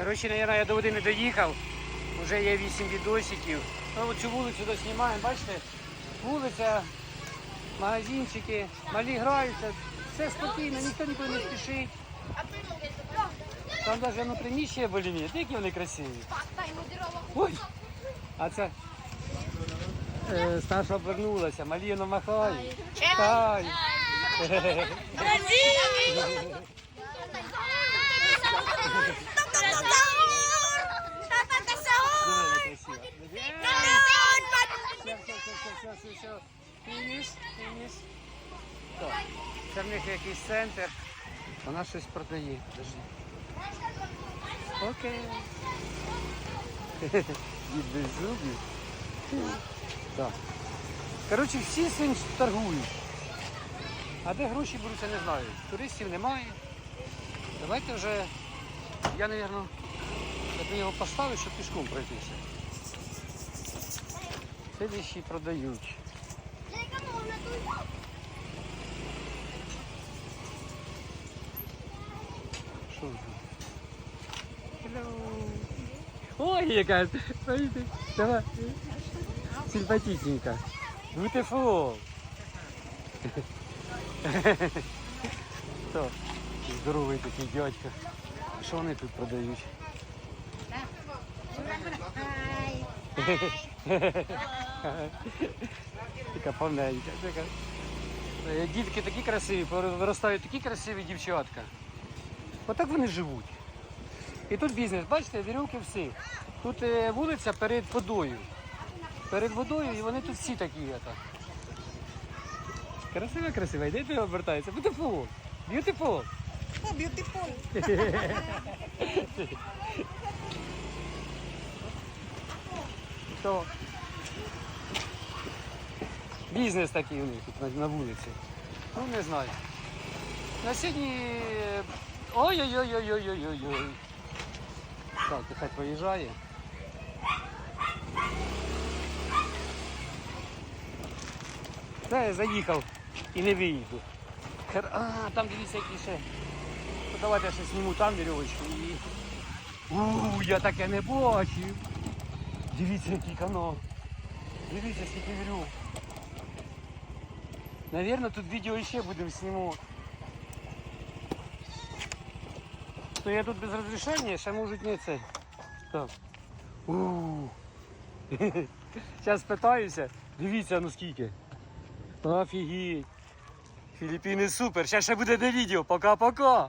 Коротше, наверное, я до води не доїхав. Вже є 8 відосиків. Ну, оцю вулицю доснімаємо, бачите? Вулиця, магазинчики, малі граються. Все спокійно, ніхто нікуди не спішить. Там навіть ну, приміщення болі які вони красиві. Ой! А це е, старша обернулася, малі намахає. Хай. Все, все. Фініш, фініш. Так. Це в них якийсь центр. Вона щось продає. Подожди. Окей. Дід без зубів. Коротше, всі цим торгують. А де гроші беруться, не знаю. Туристів немає. Давайте вже, я, мабуть, я б його поставив, щоб пішком пройтися. Вещі продають. Що ж? Ой, яка Смотрите, давай. Симпатичненька. Beautiful. Хто? Здоровий такий дядька. Що вони тут продають? Така повненька. Така. Е, Дітки такі красиві, виростають такі красиві дівчатка. Отак вони живуть. І тут бізнес, бачите, вірюки всі. Тут е, вулиця перед водою. Перед водою і вони тут всі такі. Это. Красиво, красиво. Йде ти обертається. Beautiful. Beautiful. Oh, beautiful. То бізнес такий у них тут на, вулиці. Ну не знаю. На сьогодні. Ой-ой-ой-ой-ой-ой-ой. Так, хай проїжджає. Та я заїхав і не виїду. А, там дивіться які ще. Давайте я ще зніму там вірьовочку і. У, я таке не бачив. Дивіться, який канал. Дивіться, скільки вірю. Навірно, тут відео ще будемо знімати. То я тут без розрішення, ще можуть не це. Так. Зараз питаюся. Дивіться, ну скільки. Офігеть. Філіппіни супер. Ще ще буде де відео. Пока-пока.